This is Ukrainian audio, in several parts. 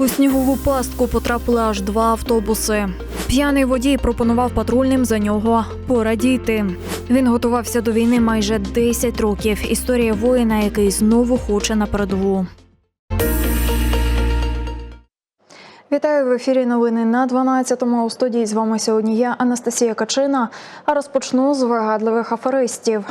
У снігову пастку потрапили аж два автобуси. П'яний водій пропонував патрульним за нього порадіти. Він готувався до війни майже 10 років. Історія воїна, який знову хоче на передову. Вітаю в ефірі. Новини на 12-му. У студії з вами сьогодні я Анастасія Качина. А розпочну з вигадливих аферистів.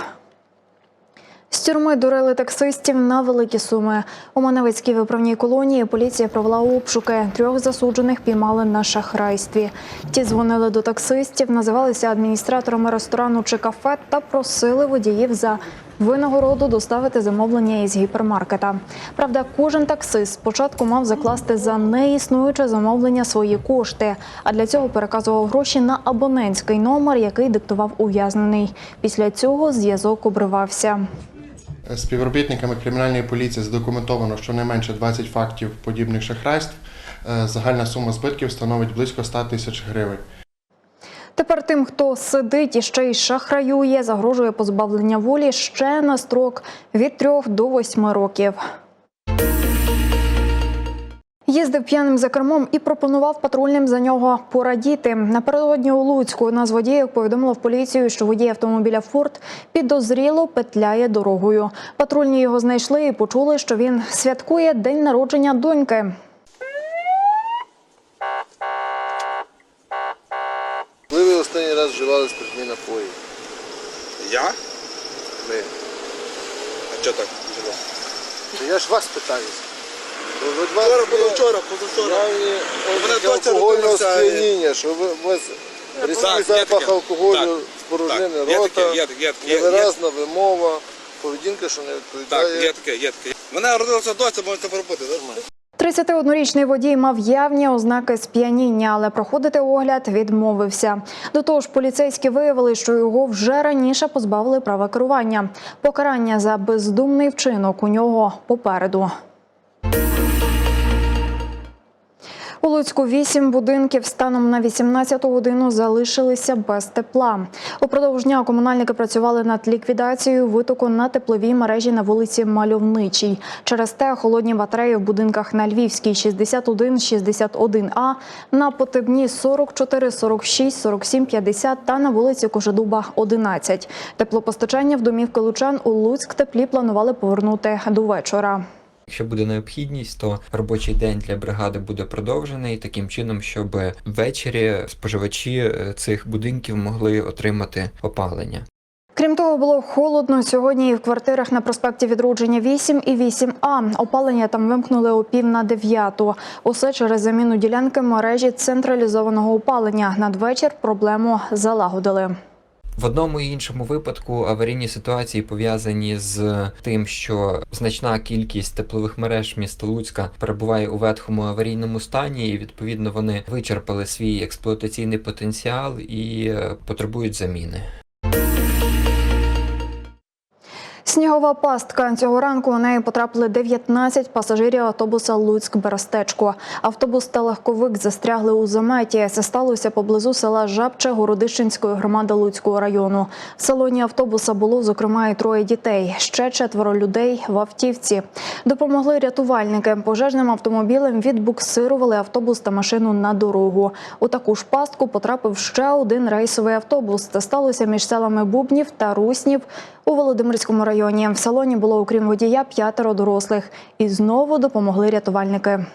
З тюрми дурили таксистів на великі суми. У Маневицькій виправній колонії поліція провела обшуки. Трьох засуджених піймали на шахрайстві. Ті дзвонили до таксистів, називалися адміністраторами ресторану чи кафе та просили водіїв за винагороду доставити замовлення із гіпермаркета. Правда, кожен таксист спочатку мав закласти за неіснуюче замовлення свої кошти, а для цього переказував гроші на абонентський номер, який диктував ув'язнений. Після цього зв'язок обривався. Співробітниками кримінальної поліції задокументовано щонайменше 20 фактів подібних шахрайств. Е, Загальна сума збитків становить близько 100 тисяч гривень. Тепер тим, хто сидить і ще й шахраює, загрожує позбавлення волі ще на строк від 3 до 8 років. Їздив п'яним за кермом і пропонував патрульним за нього порадіти. Напередодні у Луцьку одна з водіїв повідомила в поліцію, що водій автомобіля Форд підозріло петляє дорогою. Патрульні його знайшли і почули, що він святкує день народження доньки. Коли ви останній раз вживали спиртні напої? Я? Ми. А що так? Я ж вас питаюся. Від вас Вчора, позавчора, мене доця алкогольного сп'яніння, що ви вас різкий запах алкоголю, спорожнини рота, невиразна вимова, поведінка, що не Так, є таке, є таке. Мене родилася доця, можете поробити, нормально. 31-річний водій мав явні ознаки сп'яніння, але проходити огляд відмовився. До того ж, поліцейські виявили, що його вже раніше позбавили права керування. Покарання за бездумний вчинок у нього попереду. У Луцьку вісім будинків станом на 18 годину залишилися без тепла. Упродовж дня комунальники працювали над ліквідацією витоку на тепловій мережі на вулиці Мальовничій. Через те холодні батареї в будинках на Львівській 61, 61А, на Потебні 44, 46, 47, 50 та на вулиці Кожедуба 11. Теплопостачання в домівки лучан у Луцьк теплі планували повернути до вечора. Якщо буде необхідність, то робочий день для бригади буде продовжений таким чином, щоб ввечері споживачі е, цих будинків могли отримати опалення. Крім того, було холодно сьогодні і в квартирах на проспекті Відродження 8 і 8А. Опалення там вимкнули о пів на дев'яту. Усе через заміну ділянки мережі централізованого опалення. Надвечір проблему залагодили. В одному і іншому випадку аварійні ситуації пов'язані з тим, що значна кількість теплових мереж міста Луцька перебуває у ветхому аварійному стані, і відповідно вони вичерпали свій експлуатаційний потенціал і е, потребують заміни. Снігова пастка цього ранку у неї потрапили 19 пасажирів автобуса Луцьк-Берестечко. Автобус та легковик застрягли у заметі. Це сталося поблизу села Жабче Городищенської громади Луцького району. В салоні автобуса було зокрема і троє дітей. Ще четверо людей в автівці. Допомогли рятувальники. Пожежним автомобілем відбуксирували автобус та машину на дорогу. У таку ж пастку потрапив ще один рейсовий автобус. Це сталося між селами Бубнів та Руснів у Володимирському районі. В салоні було, окрім водія, п'ятеро дорослих. І знову допомогли рятувальники.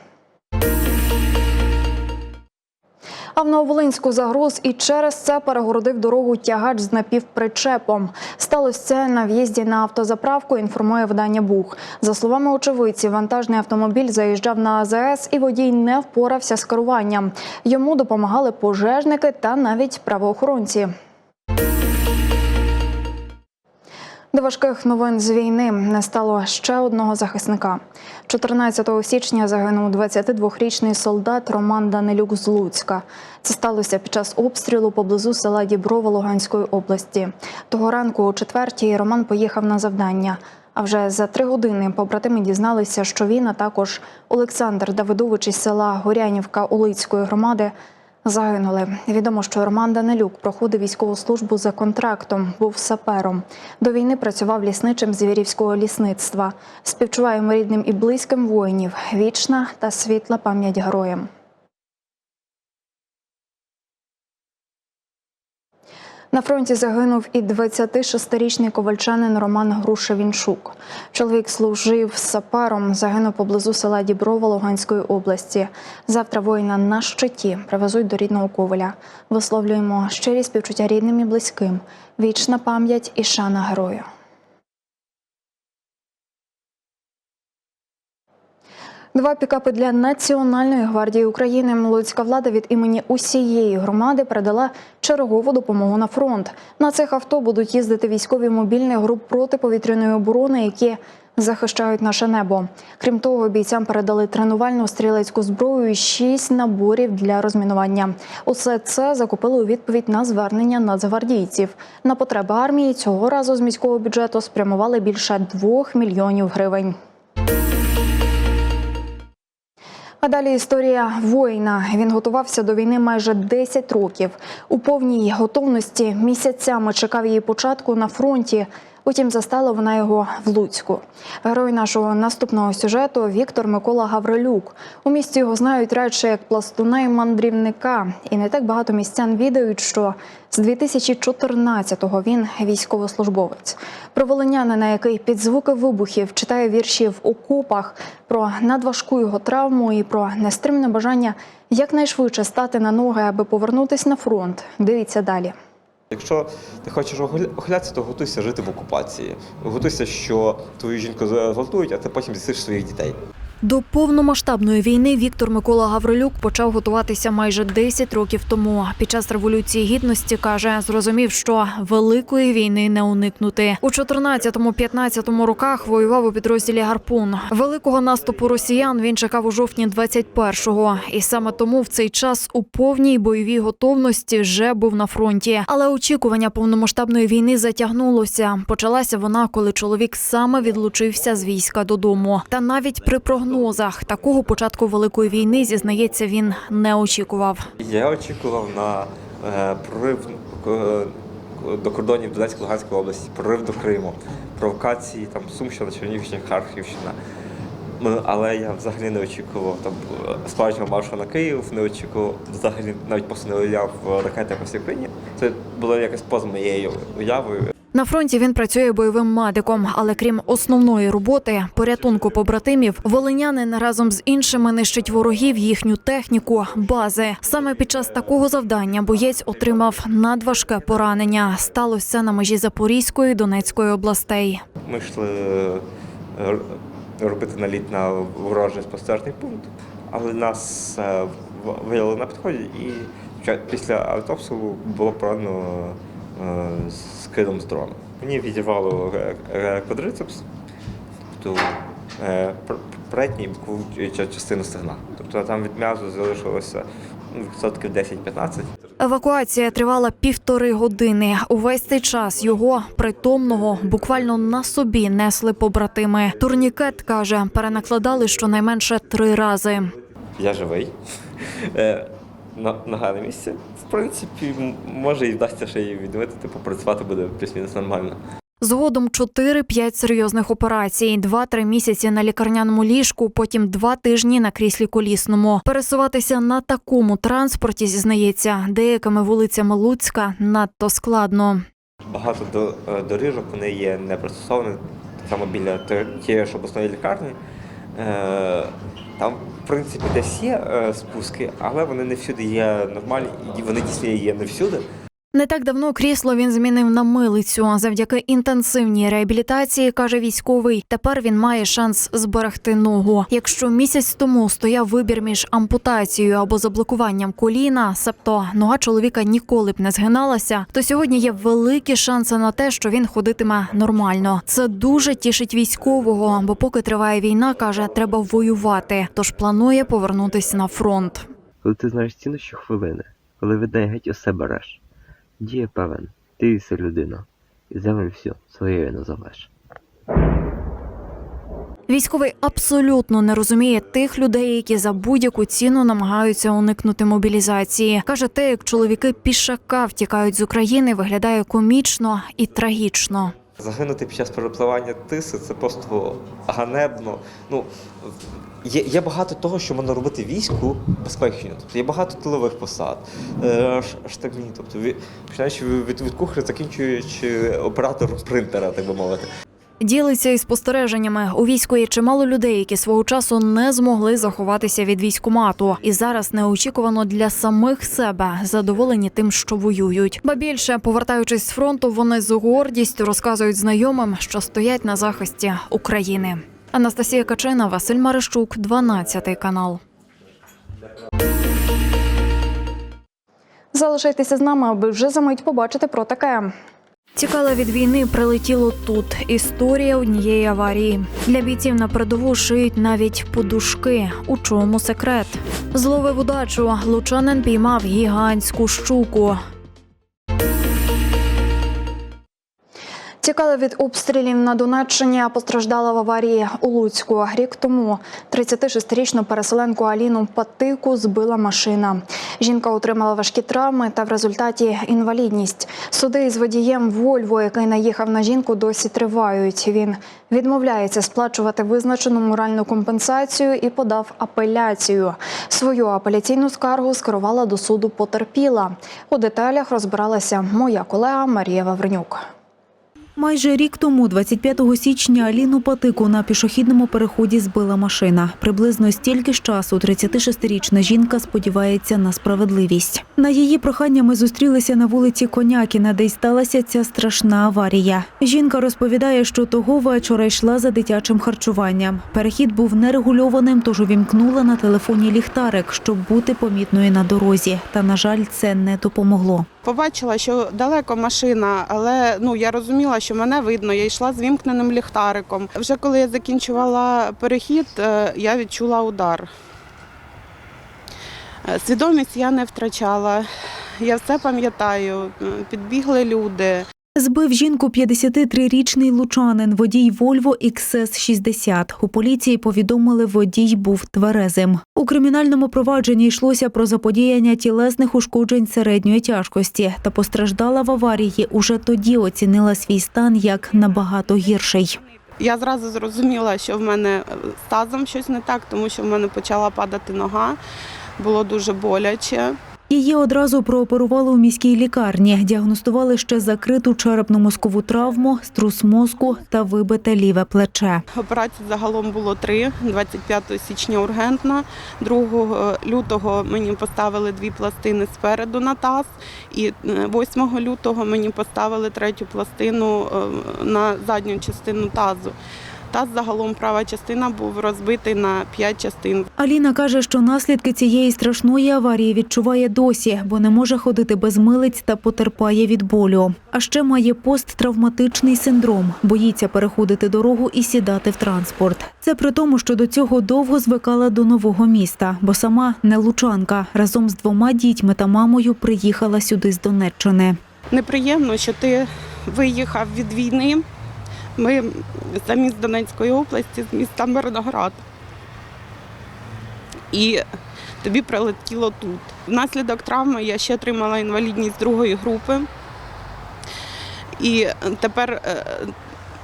А в Нововолинську загруз і через це перегородив дорогу тягач з напівпричепом. Сталося це на в'їзді на автозаправку, інформує видання Бух. За словами очевидців, вантажний автомобіль заїжджав на АЗС і водій не впорався з керуванням. Йому допомагали пожежники та навіть правоохоронці. До важких новин з війни не стало ще одного захисника. 14 січня загинув 22-річний солдат Роман Данилюк з Луцька. Це сталося під час обстрілу поблизу села Діброва Луганської області. Того ранку, о четвертій, Роман поїхав на завдання. А вже за три години побратими дізналися, що він, а також Олександр Давидович із села Горянівка Улицької громади Загинули. Відомо, що Роман Данилюк проходив військову службу за контрактом, був сапером. До війни працював лісничим звірівського лісництва. Співчуваємо рідним і близьким воїнів. Вічна та світла пам'ять героям. На фронті загинув і 26-річний ковальчанин Роман Грушевінчук. Чоловік служив сапаром, загинув поблизу села Діброва Луганської області. Завтра воїна на щиті привезуть до рідного Коваля. Висловлюємо щирі співчуття рідним і близьким. Вічна пам'ять і шана герою. Два пікапи для Національної гвардії України. Луцька влада від імені усієї громади передала чергову допомогу на фронт. На цих авто будуть їздити військові мобільних груп протиповітряної оборони, які захищають наше небо. Крім того, бійцям передали тренувальну стрілецьку зброю і шість наборів для розмінування. Усе це закупили у відповідь на звернення нацгвардійців. На потреби армії цього разу з міського бюджету спрямували більше двох мільйонів гривень. А далі історія воїна. Він готувався до війни майже 10 років. У повній готовності місяцями чекав її початку на фронті. Утім, застала вона його в Луцьку. Герой нашого наступного сюжету Віктор Микола Гаврилюк. У місті його знають радше як пластуна і мандрівника. І не так багато містян відають, що з 2014-го він військовослужбовець. Про волинянина, який під звуки вибухів читає вірші в окопах, про надважку його травму і про нестримне бажання якнайшвидше стати на ноги, аби повернутись на фронт. Дивіться далі. Якщо ти хочеш охилятися, то готуйся жити в окупації. Готуйся, що твою жінку зґвалтують, а ти потім зісиш своїх дітей. До повномасштабної війни Віктор Микола Гаврилюк почав готуватися майже 10 років тому. Під час революції гідності каже, зрозумів, що великої війни не уникнути. У 14-15 роках воював у підрозділі Гарпун. Великого наступу росіян він чекав у жовтні 21-го. І саме тому в цей час у повній бойовій готовності вже був на фронті. Але очікування повномасштабної війни затягнулося. Почалася вона, коли чоловік саме відлучився з війська додому. Та навіть при прогнозах такого початку великої війни зізнається, він не очікував. Я очікував на е, прорив е, до кордонів Донецької Луганської області, прорив до Криму, провокації там Сумщина, Чернігівщина, Харківщина. Ну, Але я взагалі не очікував там справжнього маршу на Київ, не очікував взагалі навіть просто не уявляв е, ракети по всій Україні. Це було якось поза моєю уявою. На фронті він працює бойовим медиком, але крім основної роботи, порятунку побратимів, волинянин разом з іншими нищить ворогів, їхню техніку, бази. Саме під час такого завдання боєць отримав надважке поранення. Сталося на межі Запорізької Донецької областей. Ми йшли е, робити наліт на ворожий спостережний пункт, але нас е, виявили на підході, і після автопсу було поранено е, скидом з дрона. Мені відірвало е, е, квадрицепс, тобто е, пр- і частину стегна. Тобто там від м'язу залишилося ну, відсотків 10-15. Евакуація тривала півтори години. Увесь цей час його притомного буквально на собі несли побратими. Турнікет каже, перенакладали щонайменше три рази. Я живий. Е, на, нога на місці. В принципі, може і вдасться ще її відмити, попрацювати буде плюс-мінус нормально. Згодом 4-5 серйозних операцій, 2-3 місяці на лікарняному ліжку, потім 2 тижні на кріслі колісному. Пересуватися на такому транспорті зізнається, деякими вулицями Луцька надто складно. Багато е, доріжок вони є не пристосовані, так само біля тієї ж обласної лікарні. Там, в принципі, десь є е, спуски, але вони не всюди є нормальні, і вони дійсно є не всюди. Не так давно крісло він змінив на милицю. Завдяки інтенсивній реабілітації, каже військовий, тепер він має шанс зберегти ногу. Якщо місяць тому стояв вибір між ампутацією або заблокуванням коліна, себто нога чоловіка ніколи б не згиналася, то сьогодні є великі шанси на те, що він ходитиме нормально. Це дуже тішить військового, бо поки триває війна, каже, треба воювати. Тож планує повернутися на фронт. коли ти знаєш ціну щохвилини, коли видай геть усе береш. Діє певен, ти все людина, і землю всю своєю назовеш. Військовий абсолютно не розуміє тих людей, які за будь-яку ціну намагаються уникнути мобілізації. каже, те, як чоловіки пішака втікають з України, виглядає комічно і трагічно. Загинути під час перепливання тиси це просто ганебно. Ну, є, є багато того, що можна робити війську безпечно. Тобто є багато тилових посад, е, штабні, тобто починаючи від, від кухаря, закінчуючи оператором принтера, так би мовити. Ділиться із спостереженнями. У війську є чимало людей, які свого часу не змогли заховатися від військомату, і зараз неочікувано для самих себе задоволені тим, що воюють. Ба більше, повертаючись з фронту, вони з гордістю розказують знайомим, що стоять на захисті України. Анастасія Качина, Василь Марищук, 12 канал. Залишайтеся з нами, аби вже за мить побачити про таке. Тікала від війни прилетіло тут. Історія однієї аварії. Для бійців на передову шиють навіть подушки. У чому секрет? Зловив удачу. Лучанин піймав гігантську щуку. Тікали від обстрілів на Донеччині, а постраждала в аварії у Луцьку. Рік тому 36-річну переселенку Аліну Патику збила машина. Жінка отримала важкі травми та в результаті інвалідність. Суди із водієм Вольво, який наїхав на жінку, досі тривають. Він відмовляється сплачувати визначену моральну компенсацію і подав апеляцію. Свою апеляційну скаргу скерувала до суду потерпіла. У деталях розбиралася моя колега Марія Вавренюк. Майже рік тому, 25 січня, Аліну Патику на пішохідному переході збила машина. Приблизно стільки ж часу 36-річна жінка сподівається на справедливість. На її прохання ми зустрілися на вулиці Конякіна, де й сталася ця страшна аварія. Жінка розповідає, що того вечора йшла за дитячим харчуванням. Перехід був нерегульованим, тож увімкнула на телефоні ліхтарик, щоб бути помітною на дорозі. Та, на жаль, це не допомогло. Побачила, що далеко машина, але ну я розуміла, що мене видно. Я йшла з вімкненим ліхтариком. Вже коли я закінчувала перехід, е, я відчула удар. Е, Свідомість я не втрачала. Я все пам'ятаю. Е, Підбігли люди. Збив жінку 53-річний лучанин, водій Volvo XC60. У поліції повідомили, водій був тверезим. У кримінальному провадженні йшлося про заподіяння тілесних ушкоджень середньої тяжкості. Та постраждала в аварії уже тоді оцінила свій стан як набагато гірший. Я зразу зрозуміла, що в мене з тазом щось не так, тому що в мене почала падати нога. Було дуже боляче. Її одразу прооперували у міській лікарні. Діагностували ще закриту черепно-мозкову травму, струс мозку та вибите ліве плече. Операцій загалом було три. 25 січня ургентна, 2 лютого мені поставили дві пластини спереду на таз, і е, 8 лютого мені поставили третю пластину е, на задню частину тазу. Таз загалом права частина був розбитий на 5 частин. Аліна каже, що наслідки цієї страшної аварії відчуває досі, бо не може ходити без милиць та потерпає від болю. А ще має посттравматичний синдром, боїться переходити дорогу і сідати в транспорт. Це при тому, що до цього довго звикала до нового міста, бо сама не лучанка разом з двома дітьми та мамою приїхала сюди з Донеччини. Неприємно, що ти виїхав від війни. Ми самі з Донецької області, з міста Мирноград. І тобі прилетіло тут. Внаслідок травми я ще отримала інвалідність другої групи. І тепер е,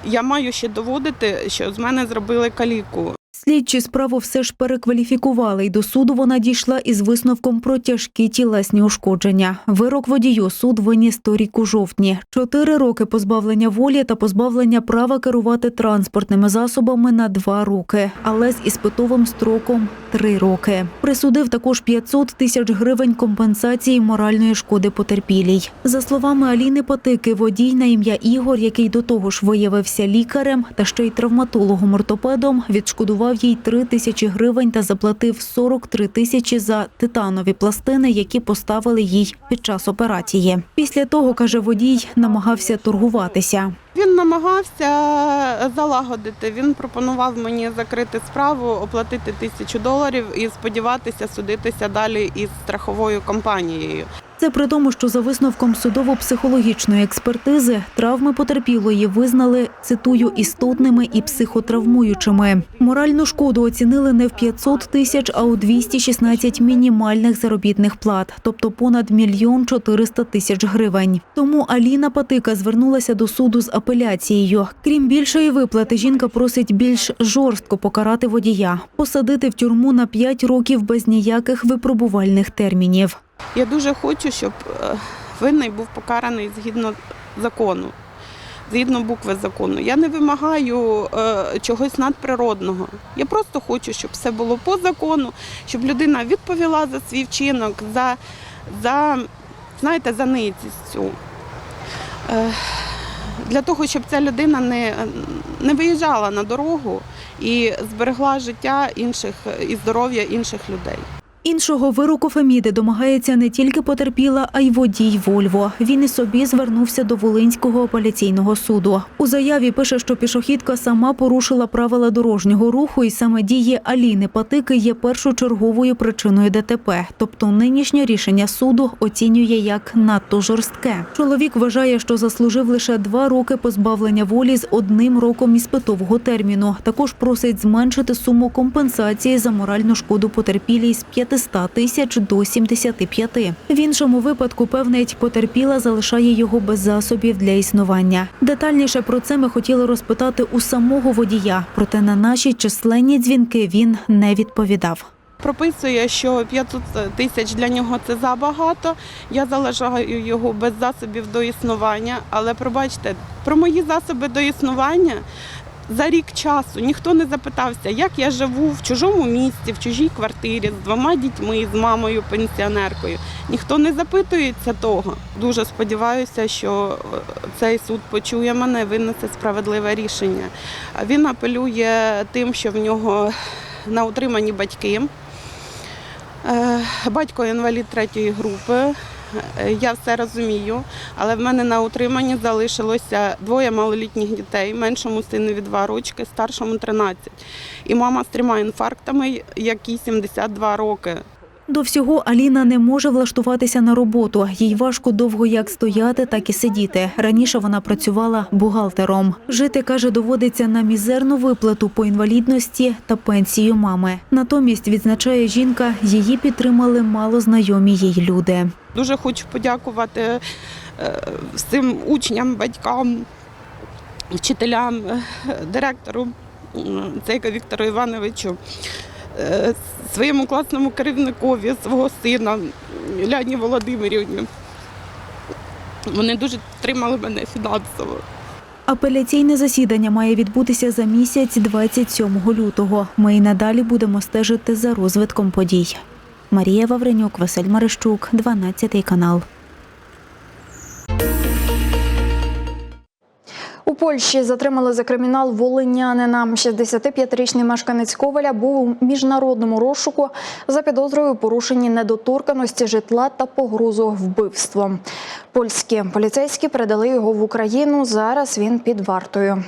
я маю ще доводити, що з мене зробили каліку. Слідчі справу все ж перекваліфікували, і до суду вона дійшла із висновком про тяжкі тілесні ушкодження. Вирок водію суд виніс торік у жовтні. Чотири роки позбавлення волі та позбавлення права керувати транспортними засобами на два роки, але з іспитовим строком три роки. Присудив також 500 тисяч гривень компенсації моральної шкоди потерпілій. За словами Аліни Патики, водій на ім'я Ігор, який до того ж виявився лікарем та ще й травматологом-ортопедом, відшкодував їй 3 тисячі гривень та заплатив 43 тисячі за титанові пластини, які поставили їй під час операції. Після того, каже водій, намагався торгуватися. Він намагався залагодити. Він пропонував мені закрити справу, оплатити тисячу доларів і сподіватися судитися далі із страховою компанією. Це при тому, що за висновком судово-психологічної експертизи травми потерпілої визнали, цитую, істотними і психотравмуючими. Моральну шкоду оцінили не в 500 тисяч, а у 216 мінімальних заробітних плат, тобто понад мільйон 400 тисяч гривень. Тому Аліна Патика звернулася до суду з апеляцією. Крім більшої виплати, жінка просить більш жорстко покарати водія, посадити в тюрму на 5 років без ніяких випробувальних термінів. Я дуже хочу, щоб е, винний був покараний згідно закону, згідно букви закону. Я не вимагаю е, чогось надприродного. Я просто хочу, щоб все було по закону, щоб людина відповіла за свій вчинок, за, за знаєте, за ницість цю. Е, для того, щоб ця людина не, не виїжджала на дорогу і зберегла життя інших і здоров'я інших людей. Іншого вироку Феміди домагається не тільки потерпіла, а й водій Вольво. Він і собі звернувся до Волинського апеляційного суду. У заяві пише, що пішохідка сама порушила правила дорожнього руху, і саме дії Аліни Патики є першочерговою причиною ДТП. Тобто нинішнє рішення суду оцінює як надто жорстке. Чоловік вважає, що заслужив лише два роки позбавлення волі з одним роком іспитового терміну. Також просить зменшити суму компенсації за моральну шкоду потерпілій з 500 тисяч до 75. В іншому випадку, певнить, потерпіла залишає його без засобів для існування. Детальніше про це ми хотіли розпитати у самого водія, проте на наші численні дзвінки він не відповідав. Прописує, що 500 тисяч для нього це забагато. Я залишаю його без засобів до існування. Але пробачте, про мої засоби до існування за рік часу ніхто не запитався, як я живу в чужому місті, в чужій квартирі з двома дітьми, з мамою пенсіонеркою. Ніхто не запитується того. Дуже сподіваюся, що е, цей суд почує мене, винесе справедливе рішення. Він апелює тим, що в нього на утриманні батьки. Е, Батько інвалід третьої групи. Е, Я все розумію, але в мене на утриманні залишилося двоє малолітніх дітей, меншому синові 2 рочки, старшому 13. І мама з трьома інфарктами, якій 72 роки. До всього Аліна не може влаштуватися на роботу. Їй важко довго як стояти, так і сидіти. Раніше вона працювала бухгалтером. Жити каже, доводиться на мізерну виплату по інвалідності та пенсію мами. Натомість відзначає жінка, її підтримали малознайомі їй люди. Дуже хочу подякувати е, всім учням, батькам, вчителям, е, директору Цейка Віктору Івановичу, своєму класному керівникові, свого сина Ляні Володимирівні. Вони дуже підтримали мене фінансово. Апеляційне засідання має відбутися за місяць 27 лютого. Ми й надалі будемо стежити за розвитком подій. Марія Вавренюк, Василь Марищук, 12 канал. У Польщі затримали за кримінал волинянина. 65-річний мешканець Коваля був у міжнародному розшуку за підозрою порушенні недоторканості житла та погрозу вбивством. Польські поліцейські передали його в Україну. Зараз він під вартою.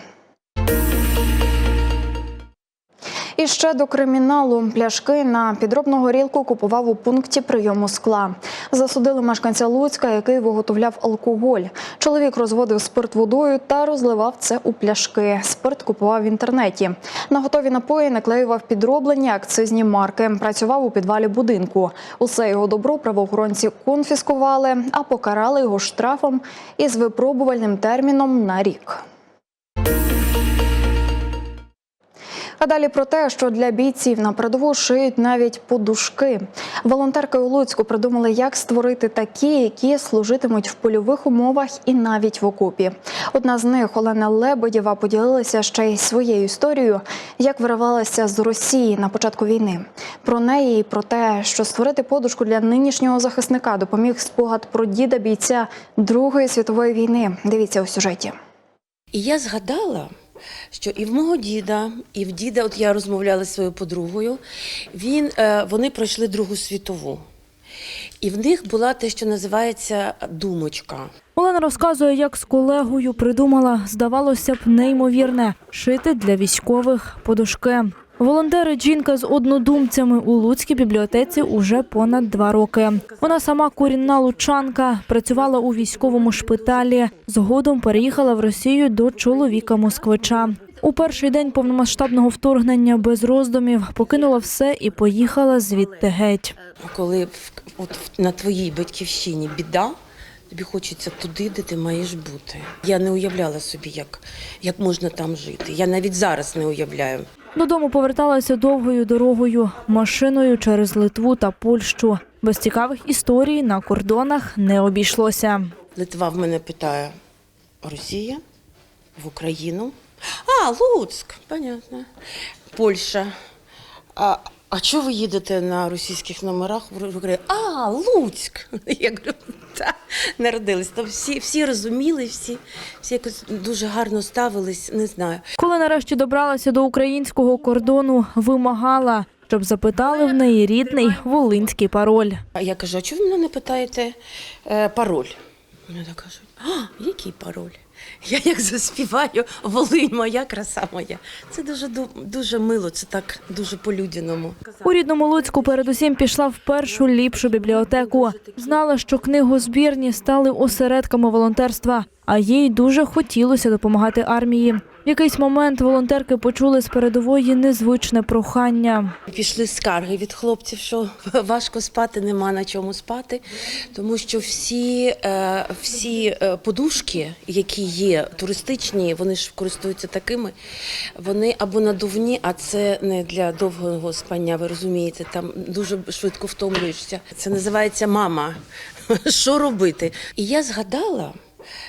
І ще до криміналу пляшки на підробну горілку купував у пункті прийому скла. Засудили мешканця Луцька, який виготовляв алкоголь. Чоловік розводив спирт водою та розливав це у пляшки. Спирт купував в інтернеті. На готові напої наклеював підроблені акцизні марки. Працював у підвалі будинку. Усе його добро правоохоронці конфіскували, а покарали його штрафом із випробувальним терміном на рік. А далі про те, що для бійців на передову шиють навіть подушки. Волонтерки у Луцьку придумали, як створити такі, які служитимуть в польових умовах і навіть в окопі. Одна з них, Олена Лебедєва, поділилася ще й своєю історією, як виривалася з Росії на початку війни. Про неї і про те, що створити подушку для нинішнього захисника допоміг спогад про діда бійця Другої світової війни. Дивіться у сюжеті. І я згадала, що і в мого діда, і в діда, от я розмовляла зі своєю подругою, він, е, вони пройшли Другу світову. І в них була те, що називається думочка. Олена розказує, як з колегою придумала, здавалося б, неймовірне шити для військових подушки. Волонтери жінка з однодумцями у Луцькій бібліотеці уже понад два роки. Вона сама корінна лучанка, працювала у військовому шпиталі. Згодом переїхала в Росію до чоловіка москвича. У перший день повномасштабного вторгнення без роздумів покинула все і поїхала звідти геть. Коли от на твоїй батьківщині біда, тобі хочеться туди, де ти маєш бути. Я не уявляла собі, як, як можна там жити. Я навіть зараз не уявляю. Додому поверталася довгою дорогою, машиною через Литву та Польщу. Без цікавих історій на кордонах не обійшлося. Литва в мене питає: Росія в Україну. А, Луцьк, понятно. Польща. А, а чого ви їдете на російських номерах в Україну? А, Луцьк. Я говорю, так, народились. Там всі, всі розуміли, всі, всі якось дуже гарно ставились, не знаю. Коли нарешті добралася до українського кордону, вимагала, щоб запитали в неї рідний волинський пароль. А я кажу, а чого ви мене не питаєте е, пароль? Вони так кажуть, а, який пароль? Я як заспіваю Волинь моя, краса моя. Це дуже дуже мило, це так дуже по-людяному. У рідному Луцьку передусім пішла в першу ліпшу бібліотеку. Знала, що книгозбірні стали осередками волонтерства, а їй дуже хотілося допомагати армії. В якийсь момент волонтерки почули з передової незвичне прохання. Пішли скарги від хлопців, що важко спати, нема на чому спати, тому що всі, е, всі е, подушки, які є туристичні, вони ж користуються такими, вони або надувні, а це не для довгого спання, ви розумієте, там дуже швидко втомлюєшся. Це називається мама. Що робити? І я згадала.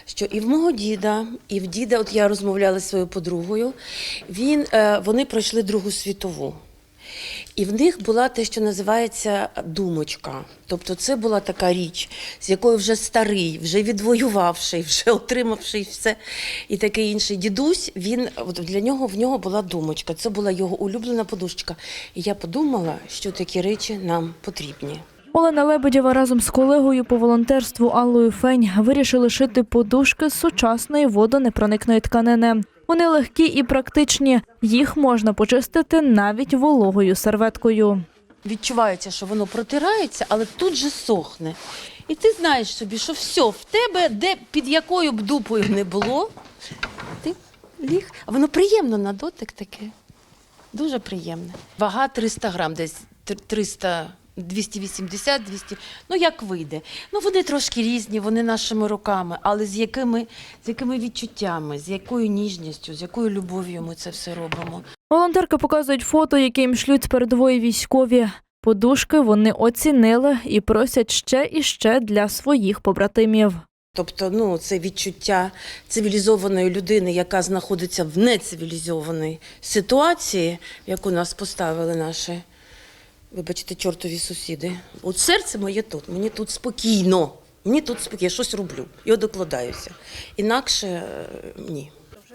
Що і в мого діда, і в діда, от я розмовляла зі своєю подругою, він, е, вони пройшли Другу світову. І в них була те, що називається думочка. Тобто це була така річ, з якою вже старий, вже відвоювавший, вже отримавший все і таке інше. Дідусь, він от для нього в нього була думочка. Це була його улюблена подушка. І я подумала, що такі речі нам потрібні. Олена Лебедєва разом з колегою по волонтерству Аллою Фень вирішили шити подушки з сучасної водонепроникної тканини. Вони легкі і практичні. Їх можна почистити навіть вологою серветкою. Відчувається, що воно протирається, але тут же сохне. І ти знаєш собі, що все, в тебе, де під якою б дупою не було, ти ліг. А воно приємно на дотик таке. Дуже приємне. Вага 300 грам, десь тр- 300, 280, 200, ну як вийде. Ну вони трошки різні, вони нашими руками, але з якими, з якими відчуттями, з якою ніжністю, з якою любов'ю ми це все робимо. Волонтерки показують фото, які їм шлють з передової військові. Подушки вони оцінили і просять ще і ще для своїх побратимів. Тобто, ну, це відчуття цивілізованої людини, яка знаходиться в нецивілізованій ситуації, яку нас поставили наші, вибачте, чортові сусіди. От серце моє тут, мені тут спокійно. Мені тут спокійно, я щось роблю і докладаюся. Інакше е, ні.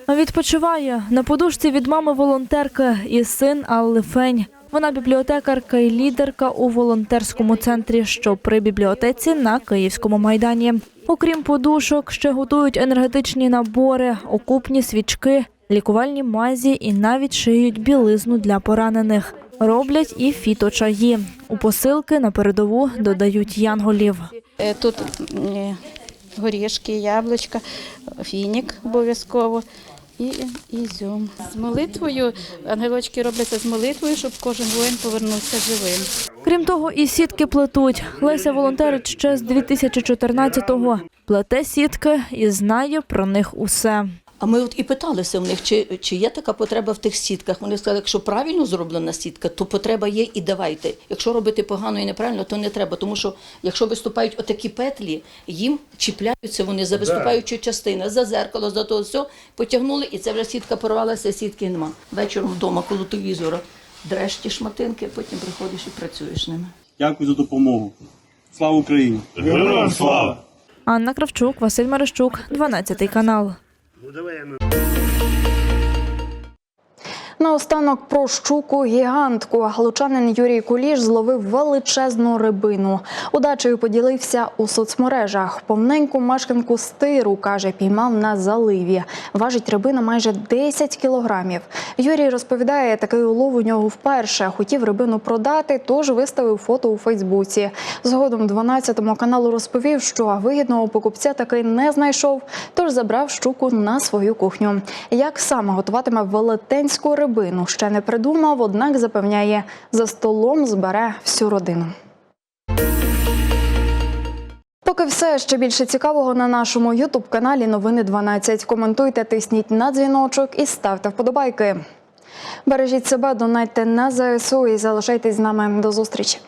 Відпочиває на подушці від мами волонтерки і син Алли Фень. Вона бібліотекарка і лідерка у волонтерському центрі, що при бібліотеці на Київському майдані. Окрім подушок, ще готують енергетичні набори, окупні свічки, лікувальні мазі і навіть шиють білизну для поранених. Роблять і фіточаї. У посилки на передову додають янголів. Е, Тут е, горішки, яблучка, фінік обов'язково і ізюм. З молитвою, ангелочки робляться з молитвою, щоб кожен воїн повернувся живим. Крім того, і сітки плетуть. Леся волонтерить ще з 2014-го. Плете сітки і знає про них усе. А ми от і питалися в них, чи, чи є така потреба в тих сітках. Вони сказали, якщо правильно зроблена сітка, то потреба є і давайте. Якщо робити погано і неправильно, то не треба. Тому що якщо виступають отакі петлі, їм чіпляються вони за виступаючу частину, за зеркало, за то все, потягнули, і це вже сітка порвалася, сітки нема. Вечором вдома коло телевізора дреш ті шматинки, потім приходиш і працюєш ними. Дякую за допомогу. Слава Україні! Героям слава! Анна Кравчук, Василь Марищук, 12 канал. 我当然能。Наостанок про щуку гігантку. Лучанин Юрій Куліш зловив величезну рибину. Удачею поділився у соцмережах. Повненьку мешканку стиру каже, піймав на заливі. Важить рибина майже 10 кілограмів. Юрій розповідає, такий улов у нього вперше. Хотів рибину продати, тож виставив фото у Фейсбуці. Згодом 12 каналу розповів, що вигідного покупця таки не знайшов, тож забрав щуку на свою кухню. Як саме готуватиме велетенську рибину, ще не придумав, однак запевняє, за столом збере всю родину. Поки все ще більше цікавого на нашому Ютуб каналі Новини 12. Коментуйте, тисніть на дзвіночок і ставте вподобайки. Бережіть себе, донайте на ЗСУ і залишайтесь з нами. До зустрічі.